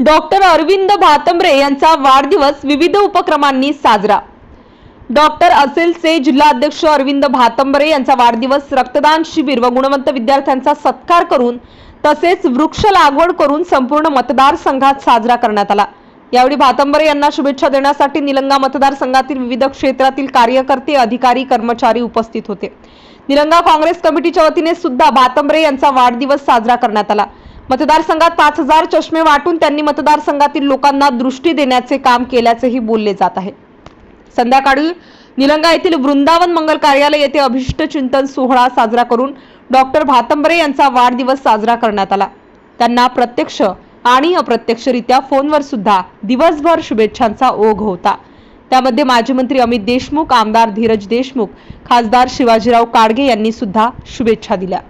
Doctor Arvind भातंबरे यांचा वाढदिवस विविध उपक्रमांनी साजरा. डॉक्टर असेलचे जिल्हाध्यक्ष अरविंद भातंबरे यांचा वाढदिवस रक्तदान शिबिर व गुणवंत विद्यार्थ्यांचा सत्कार करून तसेच वृक्ष लागवड करून संपूर्ण मतदारसंघात साजरा करण्यात आला. यावेळी भातंबरे यांना शुभेच्छा देण्यासाठी निलंगा मतदारसंघातील विविध क्षेत्रातील कार्यकर्ते अधिकारी कर्मचारी उपस्थित होते. निलंगा काँग्रेस कमिटीच्या वतीने सुद्धा भातंबरे यांचा वाढदिवस साजरा करण्यात आला. मतदारसंघात पाच हजार चष्मे वाटून त्यांनी मतदारसंघातील लोकांना दृष्टी देण्याचे काम केल्याचेही बोलले जात आहे. संध्याकाळी निलंगा येथील वृंदावन मंगल कार्यालय येथे अभिष्ट चिंतन सोहळा साजरा करून डॉक्टर भातंबरे यांचा वाढदिवस साजरा करण्यात आला. त्यांना प्रत्यक्ष आणि अप्रत्यक्षरित्या फोनवर सुद्धा दिवसभर शुभेच्छांचा ओघ होता. त्यामध्ये माजी मंत्री अमित देशमुख आमदार धीरज देशमुख खासदार शिवाजीराव काडगे यांनी सुद्धा शुभेच्छा दिल्या.